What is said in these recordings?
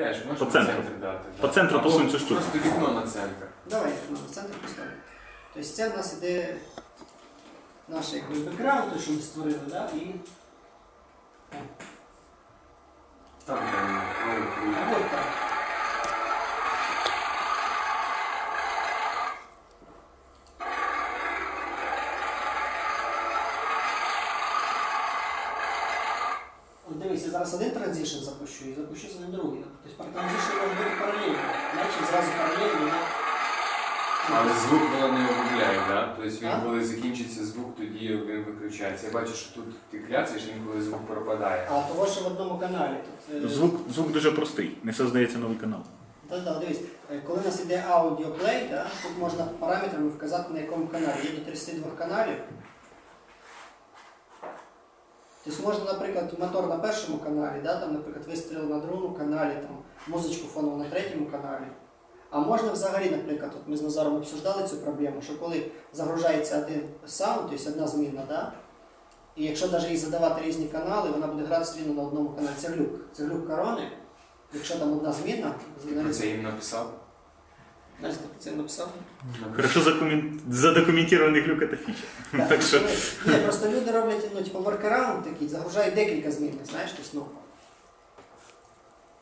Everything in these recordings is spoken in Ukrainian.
Теж, можна По центру. центр дати. По да. центру Або посунь цю штуку. Просто вікно на центр. Давай вікно на центр поставимо. Тобто це в нас іде наш якби бекграунд, те, що ми створили, да? і Там да. Ой, круто. а от так. От дивись, я зараз один транзишн запущу і запущу за ним другий. Тобто транзишн може бути паралельно. Значить зразу паралельно. Але звук воно не обробляє, да? Тобто А? він, коли закінчиться звук, тоді він виключається. Я бачу, що тут ти кляцаєш, інколи звук пропадає. А того, що в одному каналі. Тут, е, Звук, звук дуже простий, не создається новий канал. Так, так, дивись, е, коли у нас іде аудіоплей, да, тут можна параметрами вказати на якому каналі. Є до 32 каналів. Тобто можна, наприклад, мотор на першому каналі, да, там, наприклад, вистріл на другому каналі, там, музичку фонову на третьому каналі. А можна взагалі, наприклад, от ми з Назаром обсуждали цю проблему, що коли загружається один саунд, тобто одна змінна, да, і якщо навіть їй задавати різні канали, вона буде грати рівно на одному каналі. Це глюк. Це глюк корони. Якщо там одна змінна, Ти це їм написав? Настя, ти це написав? Хорошо закумен... задокументований глюк це фіча. Так що Ні, просто люди роблять, ну, типу, воркараунд такий, загружають декілька змінних, знаєш, тобто, ну,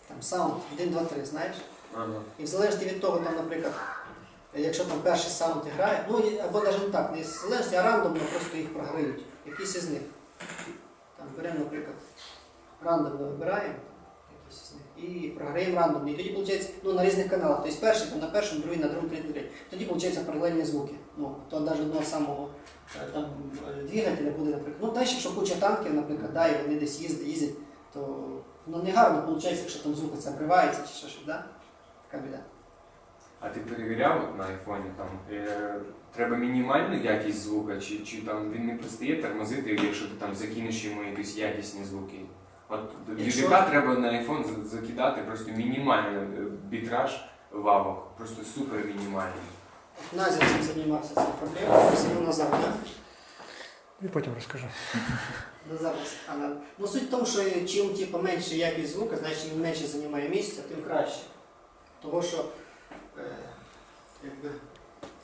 там саунд 1, 2, 3, знаєш? Ага. І в залежності від того, там, наприклад, якщо там перший саунд грає, ну або навіть не так, не в залежності, а рандомно просто їх програють. Якісь із них. Там беремо, наприклад, рандомно вибираємо якісь із них і тоді виходить ну, на різних каналах. Тобто перший там, на першому, другий, на другому, третій, третій. Тоді виходить паралельні звуки. Ну, то навіть одного самого е, там, е, двигателя буде, наприклад. Ну, знаєш, якщо куча танків, наприклад, да, і вони десь їздять, їздять, то ну, не гарно виходить, якщо там звук це обривається чи що, що, да? Така біда. А ти перевіряв на айфоні там е, треба мінімальну якість звука, чи, чи там він не пристає тормозити, якщо ти там закинеш йому якісь якісні звуки? От Якщо- VDK треба на айфон за- закидати просто мінімальний е, бітраж вавок, просто супер мінімальний. Назір цим займався цією проблемою, просив Назар, да? І потім розкажу. Назар, а, на- ну суть в тому, що чим типу, менше якість звука, значить він менше займає місця, тим краще. Того, що е, якби,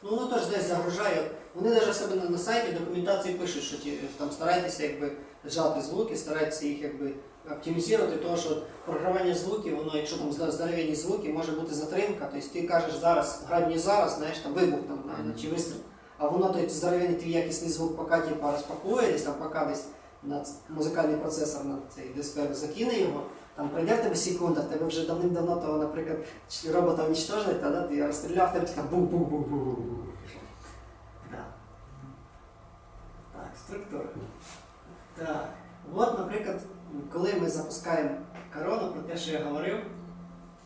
ну воно теж десь загружає. Вони навіть в себе на, на сайті документації пишуть, що ті, там старайтеся якби, зжати звуки, старайтеся їх якби, оптимізувати, тому що програвання звуків, воно, якщо там здоровенні звуки, може бути затримка. Тобто ти кажеш зараз, грай мені зараз, знаєш, там вибух там, на, на, чи вистріл. А воно той здоровенний твій якісний звук, поки типу, розпакує десь, там, поки десь на музикальний процесор на цей дисплей закине його, там пройде в тебе секунда, в тебе вже давним-давно того, наприклад, робота уничтожили, та, да, ти розстріляв, в тебе така бу бу бу бу бу Да. Так, структура. Так. От, наприклад, коли ми запускаємо корону, про те, що я говорив,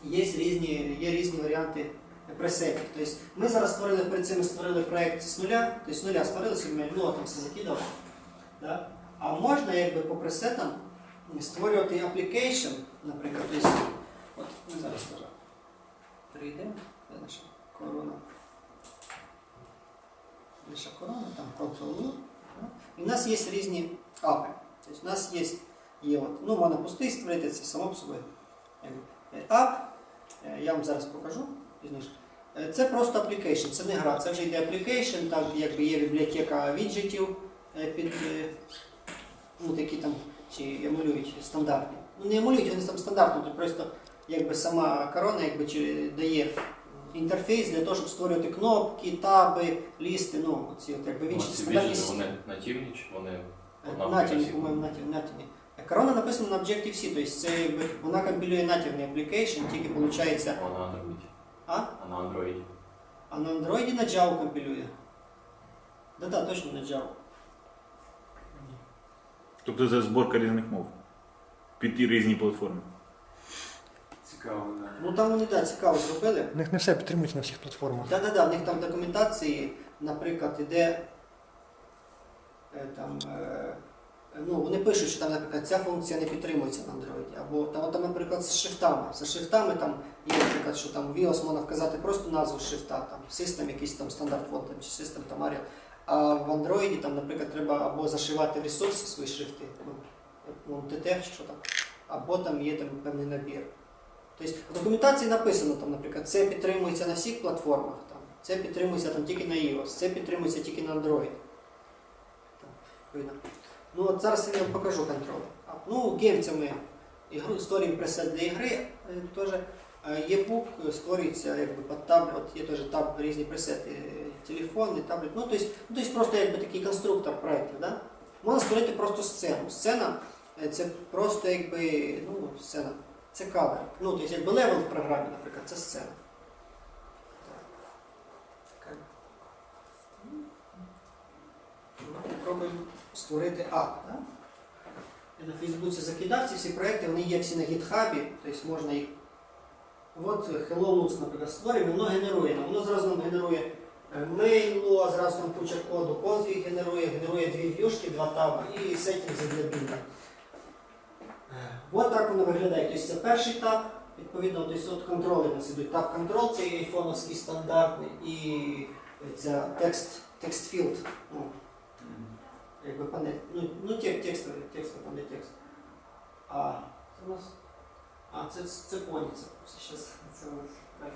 є різні, є різні варіанти пресетів. Тобто ми зараз створили перед цим створили проєкт з нуля, тобто з нуля створили собі, ну там все закидали. Да? А можна якби по пресетам створювати application, наприклад, тобто, от ми зараз прийдемо, де наша корона. Наша корона, там Ctrl-U. І в нас є різні апи. Тобто у нас є, є от, ну, можна пустий створити, це само по собі. якби, е, я вам зараз покажу пізніше. Е, Це просто application, це не гра, це вже йде application, там якби є бібліотека віджитів е, під ну, такі там чи емулюють стандартні. Ну не емулюють, вони там стандартні, то просто якби сама корона якби, чи дає інтерфейс для того, щоб створювати кнопки, таби, лісти, ну, ці от якби в інші стандартні вони нативні чи вони Нативні, по-моєму, нативні, нативні. Корона написана на Objective-C, тобто це якби вона компілює нативний application, тільки виходить, А на Android. а? А на Android. А на Android на Java компілює. Да-да, точно на Java. тобто це зборка різних мов під різні платформи. Цікаво, да. Ну там вони да, цікаво зробили. У них не все підтримується на всіх платформах. Да-да-да, в них там в документації, наприклад, іде е, там. е, Ну, вони пишуть, що там, наприклад, ця функція не підтримується на Android. Або там, там, наприклад, з шрифтами. За шрифтами там є, наприклад, що там в iOS можна вказати просто назву шрифта, там System, якийсь там стандарт там, чи System там Arial. А в Android там, наприклад, треба або зашивати ресурси свої шрифти, ну, ну, що там, або там є там певний набір. Тобто в документації написано, там, наприклад, це підтримується на всіх платформах, там, це підтримується там, тільки на iOS, це підтримується тільки на Android. Видно. Ну от зараз я вам покажу контроль. А, Ну, гейм ми ігру, створюємо пресет для ігри, е, теж Єбук створюється якби під таблет, от є теж таб, різні пресети, е, телефонний, таблет. Ну, тобто, ну, тобто просто якби такий конструктор проєктів. Да? Можна створити просто сцену. Сцена е, це просто якби, ну, сцена. Це кадр. Ну, тобто, якби левел в програмі, наприклад, це сцена. Так. Так. Ну, створити акт. Да? Я на Фейсбуці закидав ці всі проекти, вони є всі на гітхабі, тобто можна їх. От Hello Lux, наприклад, створюємо, воно генерує. Воно зразу нам генерує е, мейло, зразу там куча коду, конфіг генерує, генерує дві в'юшки, два таба і сеттінги для бінда. От так воно виглядає. Тобто це перший таб, відповідно, тобто от контроли нас ідуть. Таб контрол це айфоновський стандартний і це текст, текст field. Ну, якби панель. Ну, ну тек, текстовий, текстовий, там де текст. А це у нас. А, це, це поні, це зараз це у нас. Так,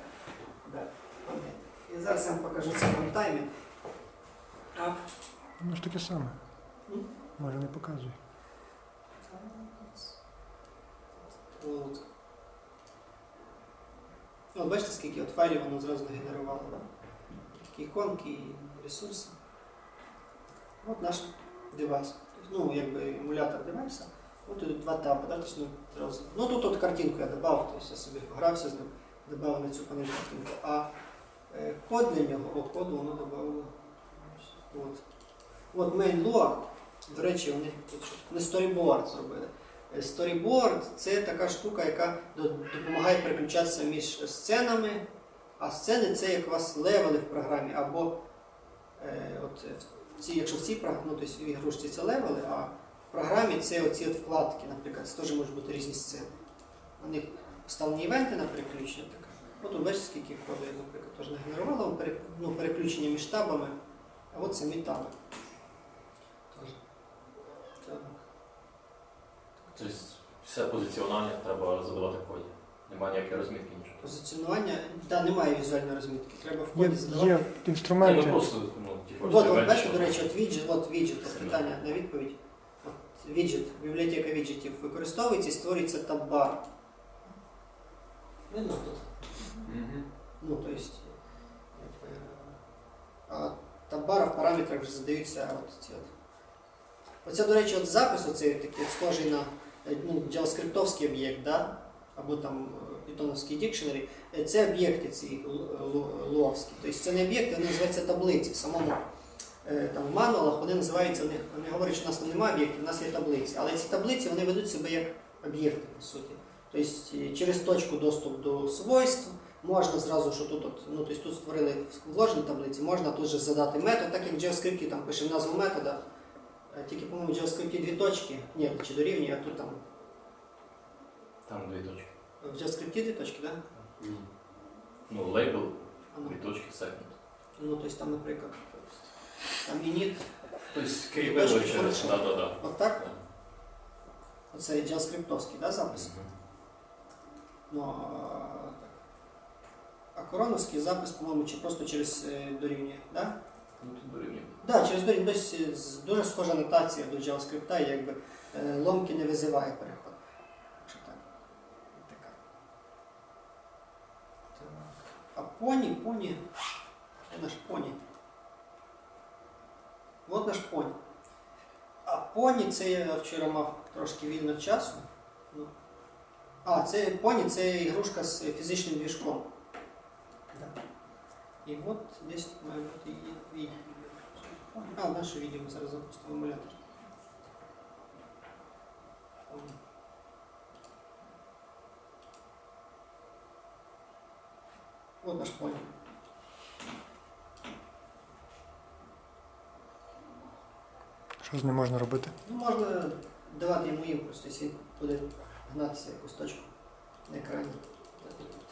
да, панель. І зараз я вам покажу це в таймі. Так. Ну ж таке саме. М? Може не показує. От. От бачите, скільки от файлів воно зразу нагенерувало, да? Такі іконки і ресурси. От наш девайс. Ну, якби емулятор девайса. От тут два таби, да? тобто, ну, ну тут от картинку я додав, тобто я собі погрався з ним, додав на цю панель картинку. А е, код для нього, о, коду воно додало. От. От main log, до речі, вони не storyboard зробили. Е, Storyboard це така штука, яка допомагає переключатися між сценами, а сцени це як у вас левели в програмі, або е, от в ці, якщо в цій програмі, ну, тобто в ігрушці це левели, а в програмі це оці от вкладки, наприклад, це теж можуть бути різні сцени. На них вставлені івенти на переключення таке. От тут бачите, скільки коду я, наприклад, теж нагенерувала, ну, переключення між табами, а от самі таби. Так. Тобто все позиціонування треба задавати в коді. Немає ніякої розмітки нічого. Позиціонування, да, немає візуальної розмітки. Треба в Є, коді задавати. є Ні, інструменти. ну просто, От, все от бачите, ввечері. до речі, от віджит, от віджит, от питання на відповідь. От віджит, бібліотека віджитів використовується і створюється таб-бар. Видно тут? Мгм. Ну, то есть, якби, а табара в параметрах вже задаються от ці от. Оце, до речі, от запис оцей такий от схожий на е, ну, JavaScript об'єкт, да? або там питоновський дикшенері. Е, Це об'єкти ці лу- лу- луовські. Тобто це не об'єкти, вони називаються таблиці. В самому е, там, в мануалах вони називаються, вони, вони говорять, що у нас там немає об'єктів, у нас є таблиці. Але ці таблиці вони ведуть себе як об'єкти, по суті. Тобто е, через точку доступ до свойств. Можна зразу, що тут, от, ну, тобто тут створили вложені таблиці, можна тут же задати метод, так як в JavaScript там пишемо назву метода, тільки, по-моєму, в JavaScript дві точки, ні, чи дорівнює, а тут там Там дві точки. В JavaScript дві точки? Да? Ні. Ну, лейбл, А ну, точки, second. Ну, тобто там, наприклад, там init, Тобто Точки кейбели через... Да, да, да. от так, оце JavaScript да, запис. Ну, а, так. а короновський запис, по-моєму, чи просто через е, дорівнює, да? Ну, тут дорівнює. Так, через дорівнює, тобто з- дуже схожа нотація до JavaScript, якби е, ломки не визиває переход. А поні, поні. Де наш поні? От наш поні. А поні це я вчора мав трошки вільного часу. Ну. А, це поні це ігрушка з фізичним двіжком. Да. І от десь тут має бути її відео. А, наше відео ми зараз запустимо емулятор. От наш поні. Що з ним можна робити? Ну, можна давати йому імпульс, тобто він буде гнатися якусь точку на екрані.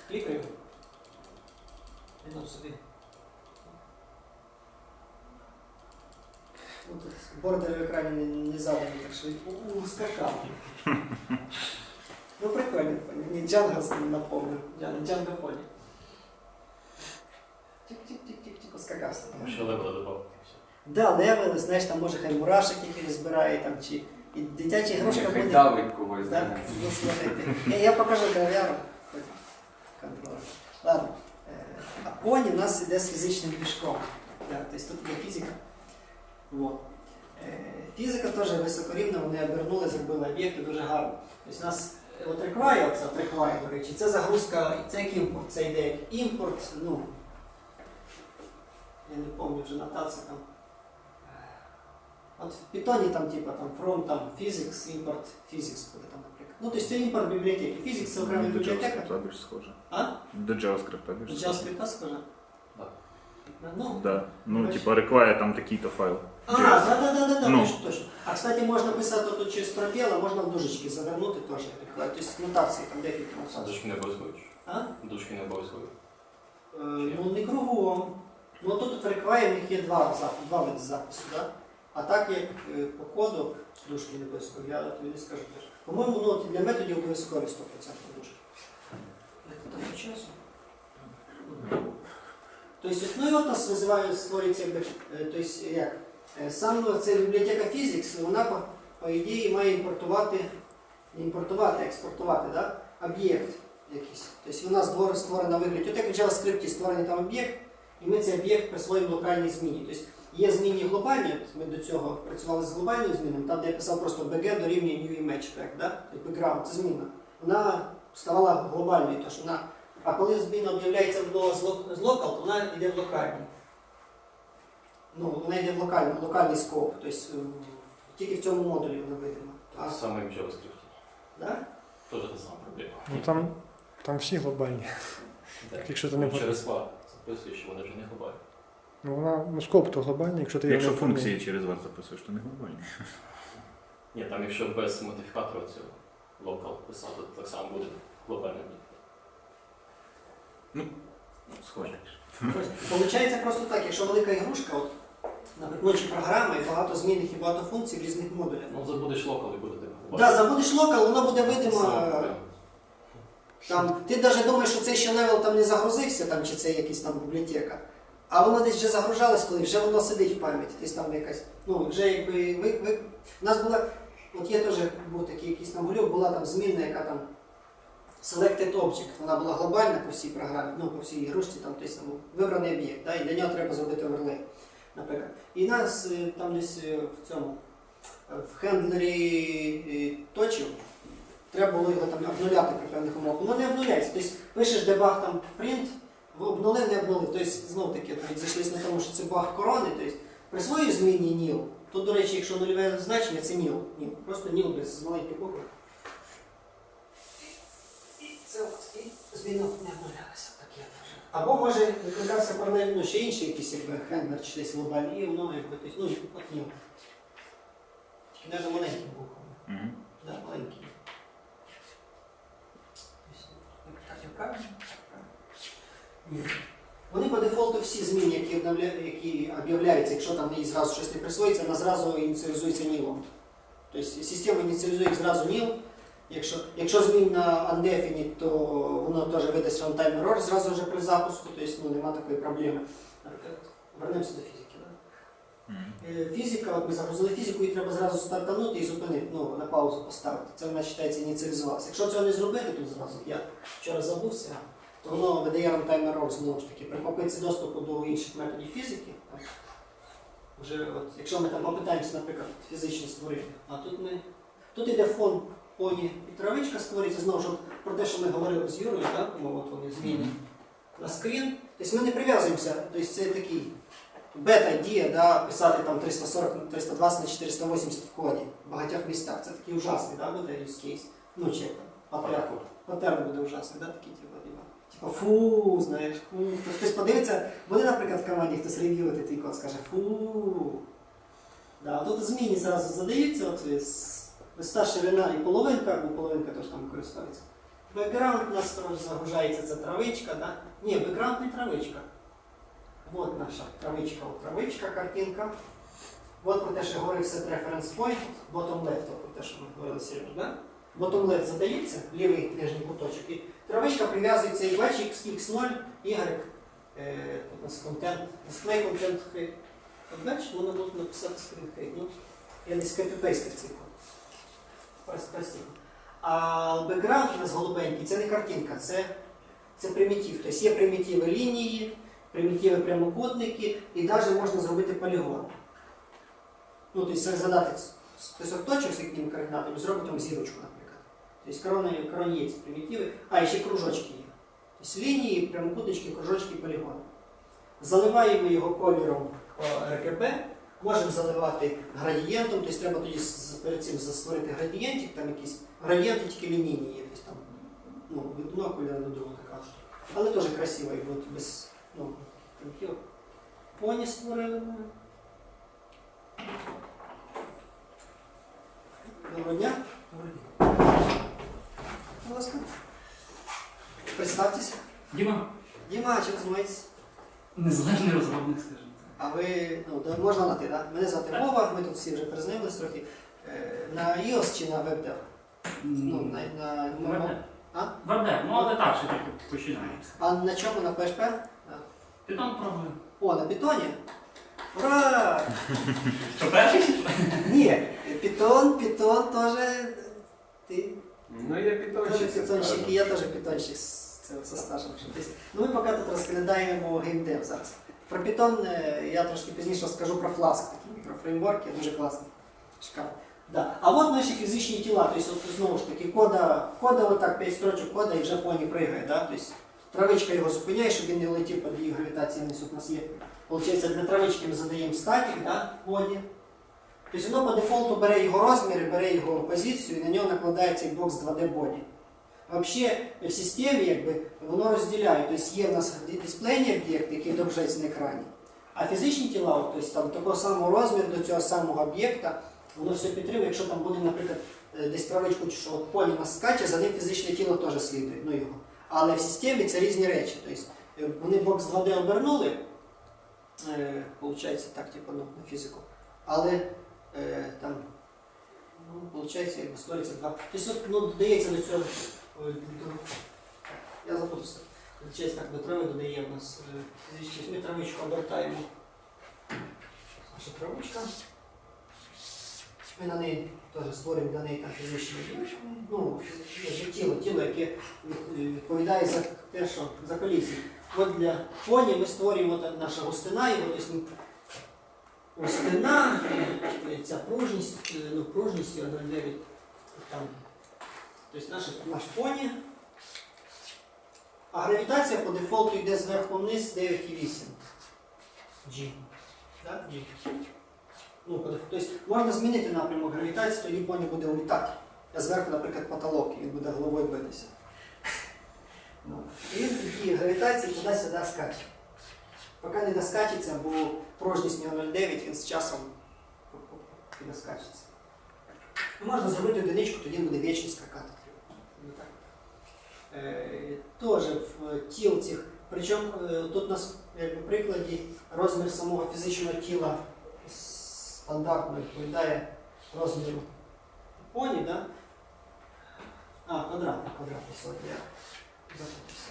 Клікаю. Він от сюди. Бордер в екрані не, не заданий, так що він у- ускакав. Ну прикольно, не Джанго напомню. Джан- Джанго Пони. Тик-тик-тик-тик-тик. Тому що левела добавити. Да, левели, знаєш, там може хай мурашок якихось збирає, там, чи і дитяча ігрушка Хай буде. давить когось. Да? да. Ну, слухайте. Я, я покажу кав'яру. Ладно. Е, А поні в нас іде з фізичним движком. Да, тобто тут є фізика. Вот. Е, Фізика теж високорівна, вони обернули, зробили об'єкти дуже гарно. Тобто у нас от реквая, оця реквая, до речі, це загрузка, це як імпорт, це йде як імпорт, ну, я не пам'ятаю вже нотація там. От в Python там, типа, там, from там, physics, import physics буде там, наприклад. Ну, тобто це імпорт бібліотеки. Physics це окрема До бібліотека. JavaScript більш схоже. А? До JavaScript До більш схоже. JavaScript схоже? Так. Ну, Да. Ну, Бачиш? типа, require там такий-то файл. А, JS. да, да, да, да, да, Ну. точно, точно. А, кстати, можна писати тут через пробіл, а можна в дужечки завернути теж. Тобто нотації там декілька А нотацій. дужки не обов'язково. А? Дужки не обов'язково. Е, ну, не кругом. Ну, тут в рекваї них є два, зап- два види запису, да? А так як е, по коду дужки не обов'язково, я тобі не скажу теж. По-моєму, ну, от для методів обов'язкові 100% дужки. Там часу? Тобто, ну і от нас визиває, створюється, якби, е, тобто, як? Е, Саме ця бібліотека Physics, вона по, по ідеї має імпортувати, не імпортувати, а експортувати, да? об'єкт якийсь. Тобто вона створ- створена вигляді. От як в JavaScript створений там об'єкт, і ми цей об'єкт присвоїмо локальній зміні. Тобто є змінні глобальні, ми до цього працювали з глобальною зміною, там де я писав просто BG дорівнює new image проект, да? Background, це зміна. Вона ставала глобальною, тож вона. А коли зміна об'являється з локал, то вона йде в локальний. Ну, вона йде в локальний, локальний скоп, тобто е, тільки в цьому модулі вона видима. А, і в JavaScript. да? Теж та сама проблема. Ну там, там всі глобальні. Так. Якщо ти не Через var записуєш, що вони вже не глобальні. Ну вона ну скоп то глобальний, якщо ти його Якщо не оформив. функції через var записуєш, то не глобальні. Ні, там якщо без модифікатора цього локал писати, то так само буде глобальний об'єкт. Схоже. Получається просто так, якщо велика ігрушка, от, наприклад, чи програма і багато змінних і багато функцій в різних модулях. Ну, забудеш локал і буде типу Так, да, забудеш локал, воно буде видимо. Е. Там, ти навіть думаєш, що цей ще левел там не загрузився, там, чи це якась там бібліотека. А воно десь вже загружалось, коли вже воно сидить в пам'яті, десь там якась. Ну, вже якби ви, ви... У нас була, от є теж був такий якийсь там глюк, була там змінна, яка там selected object, вона була глобальна по всій програмі, ну, по всій ігрушці, там десь там вибраний об'єкт, да, і для нього треба зробити оверлей, наприклад. І нас е, там десь е, в цьому, е, в хендлері точів, треба було його там обнуляти при певних умовах. Воно не обнуляється. Тобто пишеш дебаг там print, обнулив, не обнулив. Тобто знов таки навіть зійшлися на тому, що це баг корони. Тобто присвоюєш зміні ніл. Тут, до речі, якщо нульове значення, це ніл. ніл. Просто ніл без маленьких букв. І це зміна не обнулялася. Або може викликався паралельно ну, ще інший якийсь якби хендлер чи десь глобальний, і воно якби тобто, ну, от ніл. Тільки не маленькими буквами. Мгм. Да, маленький. Так, я правильно? Ні. Вони по дефолту всі зміни, які, які об'являються, якщо там їй зразу щось не присвоїться, вона зразу ініціалізується нілом. Тобто система ініціалізує зразу ніл. Якщо, якщо змін на undefinite, то воно теж видасть runtime error зразу вже при запуску, тобто ну, нема такої проблеми. Вернемося до фізики. Е, Фізика, от ми загрузили фізику, її треба зразу стартанути і зупинити, ну, на паузу поставити. Це вона вважається ініціалізувалася. Якщо цього не зробити тут зразу, я вчора забувся, то воно видає runtime error знову ж таки. При попитці доступу до інших методів фізики, вже от, якщо ми там попитаємося, наприклад, фізично створити, а тут ми. Тут іде фон поні і травичка створюється знову ж про те, що ми говорили з Юрою, так? Ну, от вони зміни на скрін. Тобто ми не прив'язуємося, тобто це такий бета-дія, да, писати там 340, 320 на 480 в коді в багатьох містах. Це такий ужасний, да, буде use case. Ну, чи як там, буде ужасний, да, такий, типу, типу. Фу, знаєш, фу. Хтось- подивиться, буде, наприклад, в команді хтось рев'ювати твій код, скаже фу. Да, тут зміни зразу задаються, от із- висота ширина і половинка, бо половинка теж там користується. Бекграунд у нас загружається, це травичка, да? Ні, бекграунд не травичка. Вот наша травичка, от травичка, картинка. От про те, що говорив set reference point, bottom left, про те, що ми говорили Сережа, да? Ботомлет задається, лівий нижній куточок, і травичка прив'язується і бачиш X0, Y, тут у нас контент, дисплей контент хейт. Бачиш, воно буде написати скрін хейт. Ну, я десь копіпейстив цей код. Ось. А бекграунд у нас голубенький, це не картинка, це, це примітив. Тобто є примітиви лінії, примітиви прямокутники, і навіть можна зробити полігон. Ну, тобто задати список точок з якими координатами, зробити там зірочку, наприклад. Тобто корони, короні є ці примітиви, а і ще кружочки є. Тобто лінії, прямокутнички, кружочки, полігони. Заливаємо його кольором по РКП, можемо заливати градієнтом, тобто треба тоді перед цим створити градієнтик, там якісь градієнти тільки лінійні є, тобто там ну, від одного кольору до другого така. Але теж красиво, як от без ну, примітивів. Поні створили. Доброго дня. Будь ласка. Представтеся. Діма, Діма, а чим займаєтесь? незалежний розробник, скажімо. А ви, ну, да, можна на ти, так? Мене звати Вова, ми тут всі вже признайомились трохи. Е, На iOS чи на WebDev? Ну, на, на, на, Вебдев. А? Вебдев, ну але так, ще тільки починається. а на чому? На PHP? Питон пробую. О, на Python? Ура! Що перший? Ні, Python, Python теж ти Ну, я Тоже питончик. питонщик, і я теж питонщик з цього со стажем. десь. Ну, ми поки тут розглядаємо геймдев зараз. Про Python е, я трошки пізніше розкажу про Flask, такий мікрофреймворк, є дуже класний. Шикарно. Да. А от наші фізичні тіла, тобто от, знову ж таки, кода, кода отак, 5 строчок кода і вже поні пригає. Да? Тобто, травичка його зупиняє, щоб він не летів під її гравітацію вниз. От у нас є. Получається, для травички ми задаємо статік да, в коді. Тобто воно по дефолту бере його розміри, бере його позицію і на нього накладається бокс 2D боді. Взагалі в системі якби, воно розділяє. Тобто є в нас дисплейні об'єкти, які відображаються на екрані, а фізичні тіла, тобто там такого самого розміру до цього самого об'єкта, воно все підтримує, якщо там буде, наприклад, е, десь травичку, що от поні нас скаче, за ним фізичне тіло теж слідує. Ну, його. Але в системі це різні речі. Тобто, е, вони бокс 2D обернули, е, виходить так, типу, ну, на фізику. Але е, там, ну, виходить, якби створюється два. Тобто, от, ну, додається до цього. ой, Я запутався. Виходить, так, до трави додає в нас е, фізичні. Ми травичку обертаємо. Наша травичка. Ми на неї теж створюємо для неї там фізичні ну, тіло, тіло, яке відповідає за те, що за колізію. От для поні ми створюємо наша густина, і от ми густина, е, ця пружність, е, ну, пружність 0,9 там. Тобто наш, наш поні. А гравітація по дефолту йде зверху вниз 9,8. G. Так? G. Ну, тобто можна змінити напрямок гравітації, тоді поні буде улітати. А зверху, наприклад, потолок, він буде головою битися. Ну, і такі туди-сюди скаче. Поки не доскачеться, бо пружність у нього 0,9, він з часом не доскачеться. Ну, Можна зробити одиничку, тоді він буде вічно скакати. Ну, так. Е, Теж в тіл цих. Причому е, тут у нас як в прикладі розмір самого фізичного тіла стандартно відповідає розміру поні, да? А, квадратний, квадратний сьогодні. Я запутався.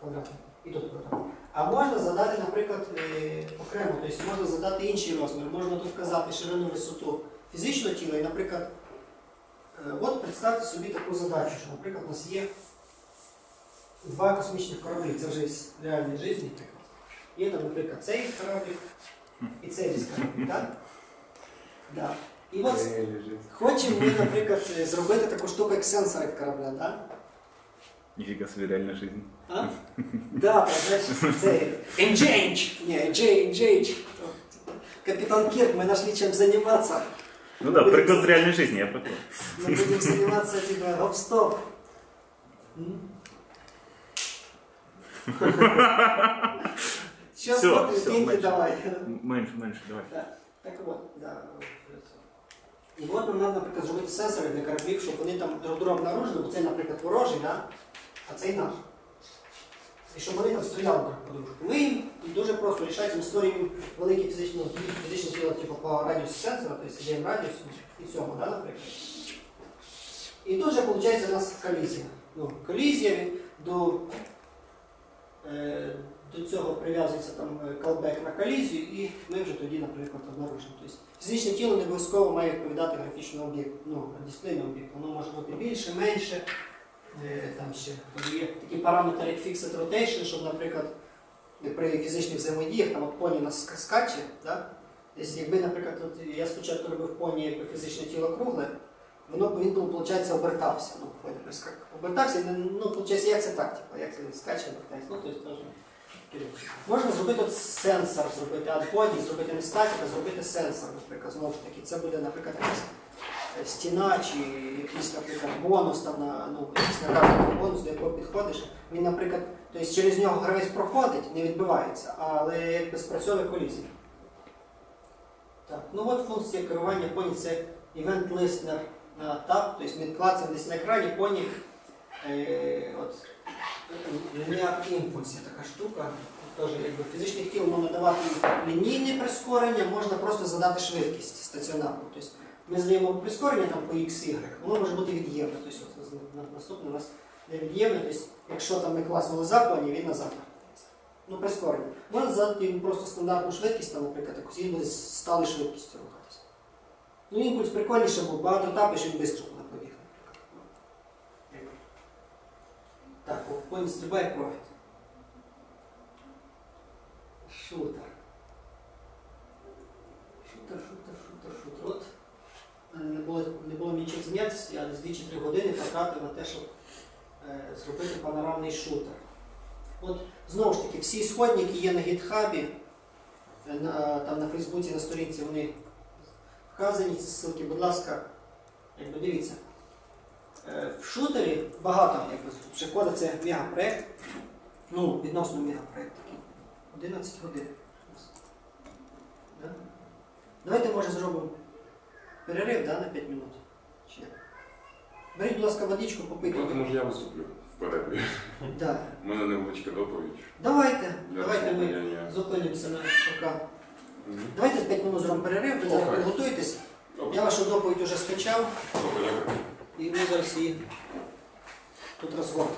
Квадратний. І тут квадратний. А можна задати, наприклад, е, окремо, тобто можна задати інший розмір. Можна тут вказати ширину висоту фізичного тіла і, наприклад, е, от представте собі таку задачу, що, наприклад, у нас є два космічних кораблі, це вже з реальної житті. Є там, наприклад, цей кораблик і цей весь кораблик, так? Да. І от хочемо ми, наприклад, е, зробити таку штуку, як сенсори корабля, так? Ніфіга собі реальна жизнь. А? Да, так, знаєш, це Engage. Не, Engage, Engage. Капитан Кирк, мы нашли чем заниматься. Ну так, да, приклад з реальної жизни, я про те. Мы будем заниматься, типа, гоп-стоп. М? Сейчас Всё, смотри, всё, деньги меньше. давай. Менше, менше, давай. Так от, да. І от нам треба, наприклад, зробити сенсори для кораблів, щоб вони там друг друга обнаружили, бо цей, наприклад, ворожий, да? А цей наш. І щоб вони там стріляли друг по дружку. Ми їм дуже просто рішаємо, ми створюємо великі фізичні, фізичні тіла типу, по радіусу сенсора, тобто ідеємо радіусу і цьому, да, наприклад. І тут же виходить у нас колізія. Ну, колізія до, е, до цього прив'язується там е, колбек на колізію, і ми вже тоді, наприклад, обнаружимо. Тобто фізичне тіло не обов'язково має відповідати графічному об'єкту, ну, дисплейному об'єкту. Воно може бути більше, менше. Е, Там ще є такі параметри, як Fixed Rotation, щоб, наприклад, при фізичних взаємодіях там от поні нас скаче, да? Якби, наприклад, от я спочатку робив поні якби фізичне тіло кругле, воно він, виходить, обертався. Ну, поні обертався, ну, виходить, як це так, типу, як це скаче, обертається. Ну, тобто, теж. Можна зробити от сенсор, зробити адбоді, зробити не статік, а зробити сенсор, наприклад, знову ж таки. Це буде, наприклад, стіна чи якийсь, наприклад, бонус там на ну, якийсь накатаний бонус, до якого підходиш. Він, наприклад, тобто через нього гравець проходить, не відбивається, але якби спрацьовує колізія. Так, ну от функція керування поні це event listener на tab, тобто ми клацаємо десь на екрані поні. Е, от, Лінія імпульс є така штука. Теж якби фізичних тіл можна давати лінійне прискорення, можна просто задати швидкість стаціонарну. Тобто ми задаємо прискорення там по x, y, воно може бути від'ємне. Тобто наступне у нас не від'ємне, тобто якщо там ми класнули запані, він назад вертається. Ну, прискорення. Можна задати йому просто стандартну швидкість, там, наприклад, він буде з швидкістю рухатися. Ну, імпульс прикольніше, бо багато тапиш, він швидко туди побіг, наприклад. Так, о, поні стрибає профіт. Шутер, шутер, шутер, шутер. От в мене не було, не було мені чим я десь 2 чи 3 години потратив на те, щоб е, зробити панорамний шутер. От знову ж таки, всі сходники є на гітхабі, е, на, там на Фейсбуці, на сторінці вони вказані, ці ссылки, будь ласка, якби дивіться. Е, В шутері багато якби, ще кода це мегапроект. Ну, відносно мегапроект такий. 11 годин. Давайте, може, зробимо перерив да, на 5 минут. Чи? Беріть, будь ласка, водичку, попийте. Давайте, може, я виступлю в перерві. Да. У мене невеличка доповідь. Давайте, Для давайте ми розслаблення. зупинимося на пока. Мгм. Давайте 5 минут зробимо перерив, ви зараз Окей. Добре. Я вашу доповідь вже скачав Добре, дякую. і ми зараз її тут розгорнемо.